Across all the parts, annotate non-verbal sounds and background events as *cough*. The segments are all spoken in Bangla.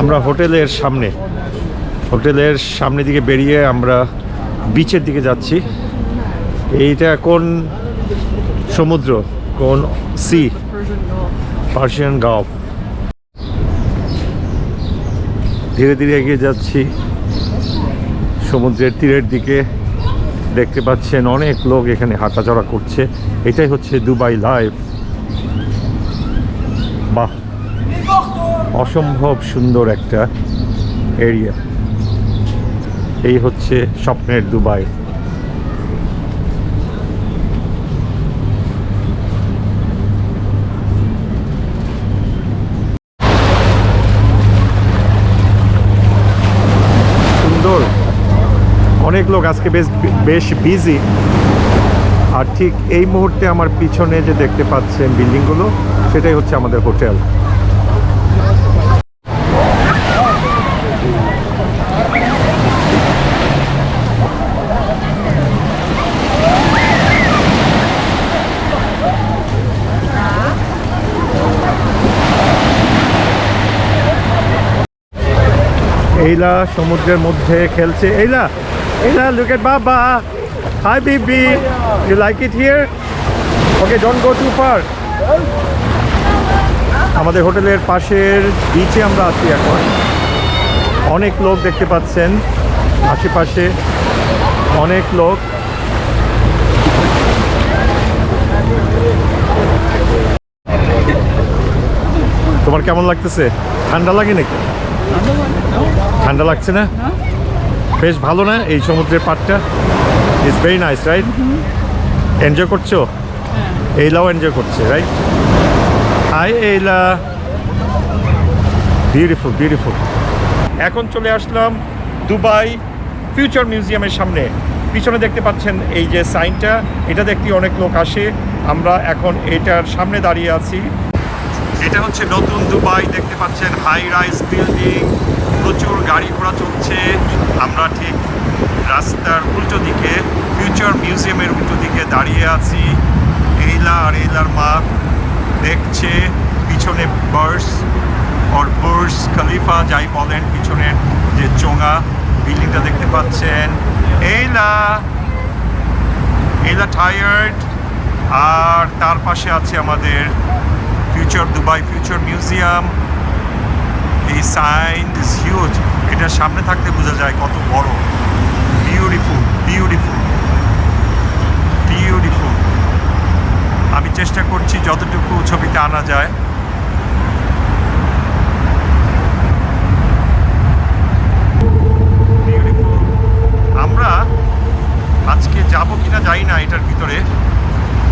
আমরা হোটেলের সামনে হোটেলের সামনে দিকে বেরিয়ে আমরা বিচের দিকে যাচ্ছি। এইটা কোন সমুদ্র? কোন সি পার্সিয়ান গাও ধীরে ধীরে এগিয়ে যাচ্ছি। সমুদ্রের তীরের দিকে দেখতে পাচ্ছেন অনেক লোক এখানে হাঁটাচড়া করছে। এটাই হচ্ছে দুবাই লাইভ বাহ! অসম্ভব সুন্দর একটা এরিয়া এই হচ্ছে স্বপ্নের দুবাই। সুন্দর। অনেক লোক আজকে বেশ বেশ বিজি আর ঠিক এই মুহূর্তে আমার পিছনে যে দেখতে পাচ্ছেন বিল্ডিংগুলো সেটাই হচ্ছে আমাদের হোটেল এইলা সমুদ্রের মধ্যে খেলছে। এইলা এইলা লুক এট বাবা। Hi Bibi you like it here okay don't go too far আমাদের হোটেলের পাশের বিচে আমরা আছি এখন। অনেক লোক দেখতে পাচ্ছেন আশেপাশে। অনেক লোক। তোমার কেমন লাগতেছে? ঠান্ডা লাগে নাকি? ঠান্ডা লাগছে না? বেশ ভালো না এই সমুদ্রের পাড়টা? It's very nice right enjoy করছ? এইলাও এনজয় করছে right hi Ella beautiful beautiful এখন চলে আসলাম দুবাই ফিউচার মিউজিয়ামের সামনে। পিছনে দেখতে পাচ্ছেন এই যে সাইনটা এটা দেখতে অনেক লোক আসে। আমরা এখন এটার সামনে দাঁড়িয়ে আছি। এটা হচ্ছে নতুন দুবাই, দেখতে পাচ্ছেন হাই রাইজ বিল্ডিং প্রচুর গাড়ি ঘোড়া চলছে। আমরা ঠিক রাস্তার উল্টো দিকে ফিউচার মিউজিয়ামের উল্টো দিকে দাঁড়িয়ে আছি। এইলা আর এইলার মা দেখছে, পিছনে বার্স ওর বুর্স খলিফা, যাই বলেন, পিছনের যে চোঙা বিল্ডিংটা দেখতে পাচ্ছেন। এইলা এইলা টায়ার্ড আর তার পাশে আছে আমাদের ফিউচার দুবাই ফিউচার মিউজিয়াম এই সাইন ইজ হিউজ এটা সামনে থাকতে বোঝা যায় কত বড়। বিউটিফুল বিউটিফুল বিউটিফুল আমি চেষ্টা করছি যতটুকু ছবিতে আনা যায়। আমরা আজকে যাব কিনা যাই না এটার ভিতরে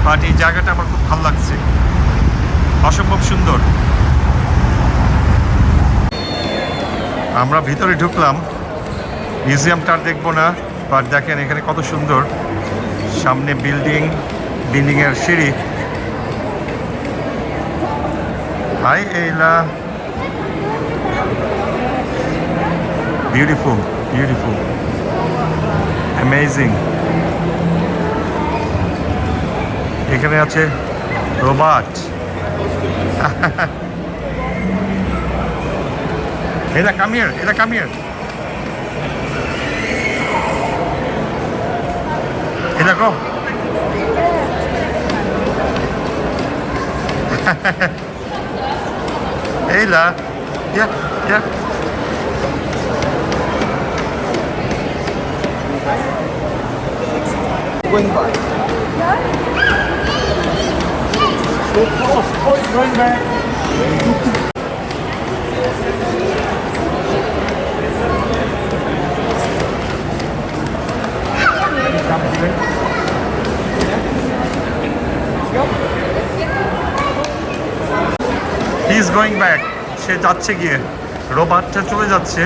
বাট এই জায়গাটা আমার খুব ভালো লাগছে। অসম্ভব সুন্দর। আমরা ভিতরে ঢুকলাম। মিউজিয়ামটা দেখব না, বাট দেখেন এখানে কত সুন্দর। সামনে বিল্ডিং, বিল্ডিংয়ের সিঁড়ি। Hi Ella beautiful beautiful amazing এখানে আছে robot. *laughs* Ella come here, ella come here. Go. ella, yeah, yeah. Wing. Is going back সে যাচ্ছে গিয়ে। রোবারটা চলে যাচ্ছে।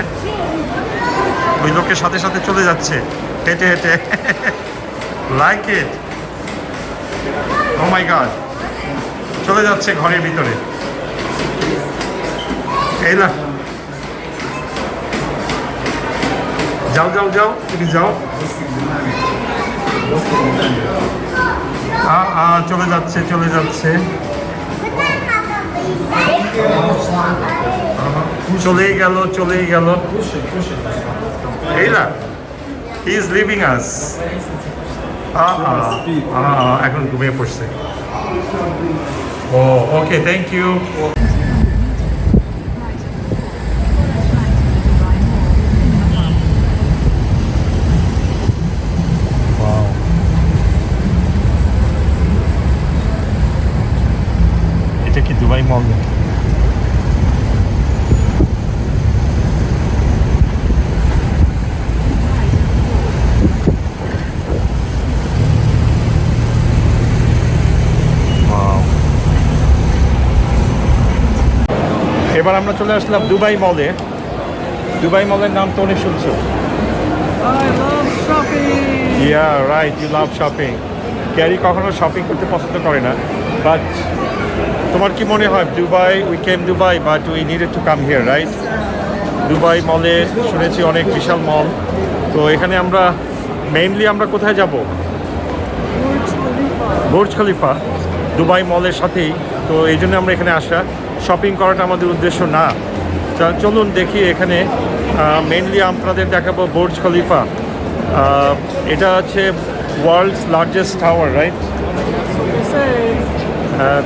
ওই লোকের সাথে সাথে চলে যাচ্ছে। হেঁটে হেঁটে। Like it O my god চলে যাচ্ছে ঘরের ভিতরে। এই না। যাও যাও যাও তুমি যাও। আ, চলে যাচ্ছে চলে যাচ্ছে। চলেই গেল চলেই গেল। এই না। হি ইজ লিভিং আস এখন ঘুমিয়ে পড়ছে। ও ওকে থ্যাংক ইউ এবার আমরা চলে আসলাম দুবাই মলে। দুবাই মলের নাম তো অনেক শুনছো। Yeah right you love shopping Carrie কখনো শপিং করতে পছন্দ করে না বাট তোমার কি মনে হয় Dubai we came Dubai but we needed to come here right Dubai মলে শুনেছি অনেক বিশাল মল। তো এখানে আমরা মেইনলি আমরা কোথায় যাব. বুর্জ খলিফা দুবাই মলের সাথেই। তো এই জন্য আমরা এখানে আসা। শপিং করাটা আমাদের উদ্দেশ্য না। চলুন দেখি এখানে মেনলি আপনাদের দেখাবো বুর্জ খলিফা এটা হচ্ছে ওয়ার্ল্ডস লার্জেস্ট টাওয়ার রাইট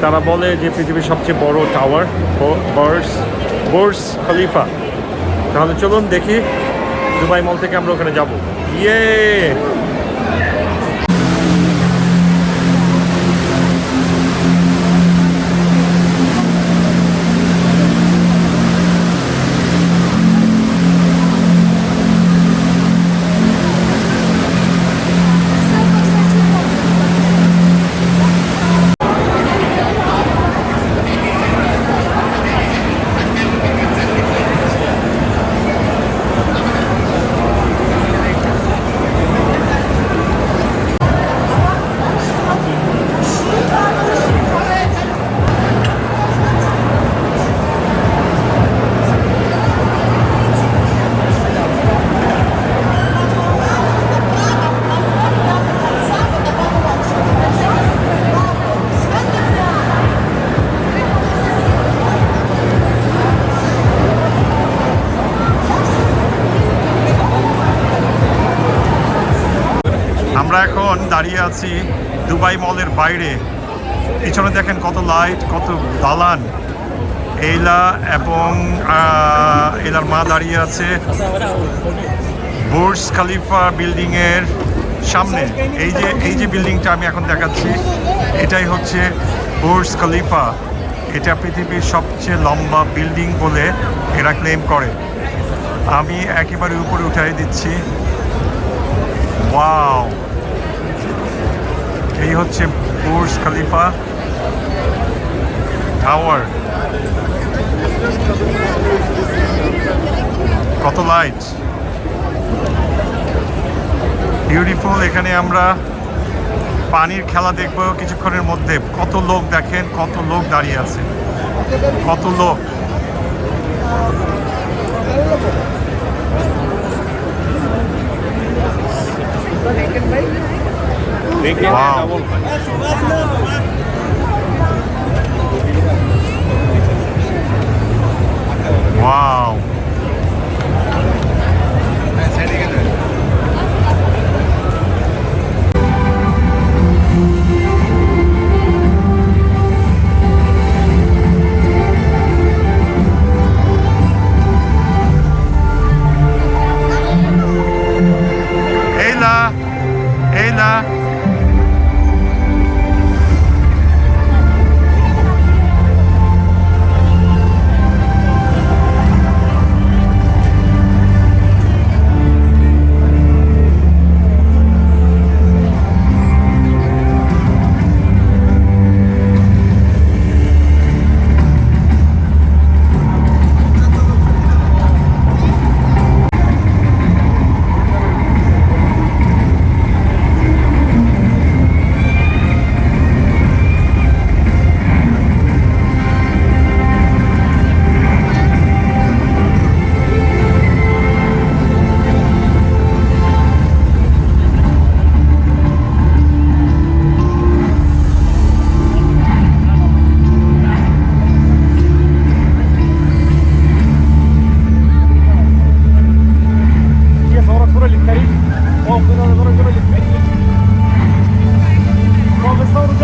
তারা বলে যে পৃথিবীর সবচেয়ে বড় টাওয়ার বার্স বোর্স খলিফা তাহলে চলুন দেখি দুবাই মল থেকে আমরা ওখানে যাব। ইয়ে দাঁড়িয়ে আছি দুবাই মলের বাইরে। পিছনে দেখেন কত লাইট কত দালান। এইলা এবং এলার মা দাঁড়িয়ে আছে। বুর্জ খালিফা বিল্ডিং এর সামনে। এই যে এই যে বিল্ডিংটা আমি এখন দেখাচ্ছি, এটাই হচ্ছে বুর্জ খালিফা। এটা পৃথিবীর সবচেয়ে লম্বা বিল্ডিং বলে এরা ক্লেম করে। আমি একেবারে উপরে উঠাই দিচ্ছি। ওয়াও! এই হচ্ছে বুর্জ খালিফা টাওয়ার। কত লাইট বিউটিফুল এখানে আমরা পানির খেলা দেখব কিছুক্ষণের মধ্যে। কত লোক দেখেন, কত লোক দাঁড়িয়ে আছে। কত লোক। Wow. Wow.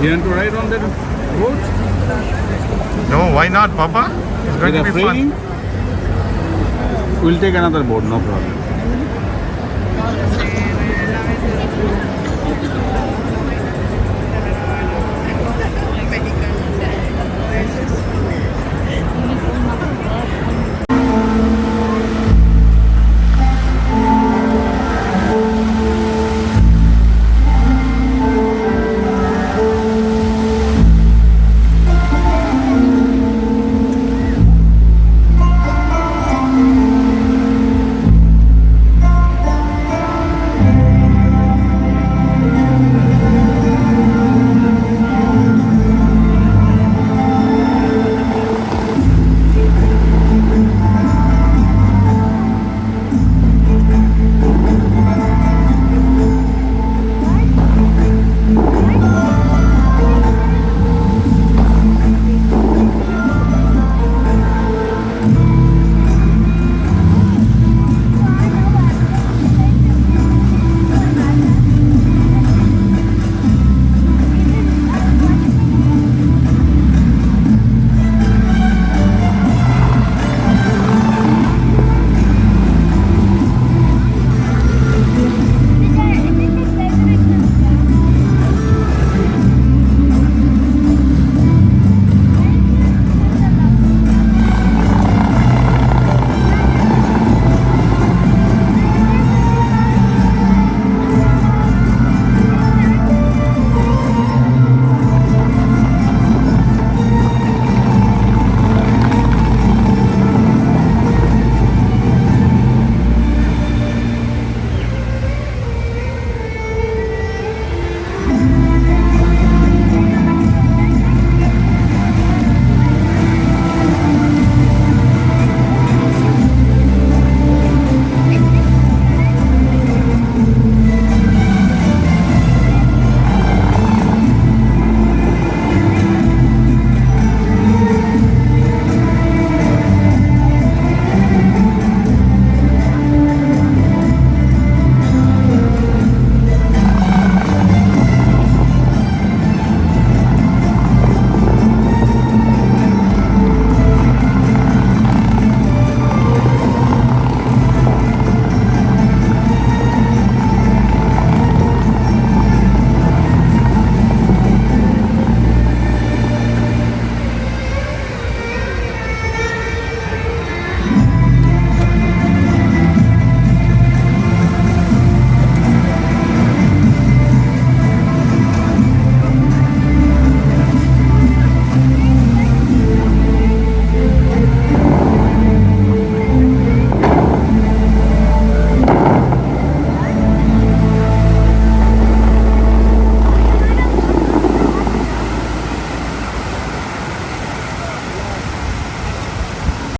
You want to ride on that boat? No, why not, Papa? It's going to be fun. We'll take another boat, no problem.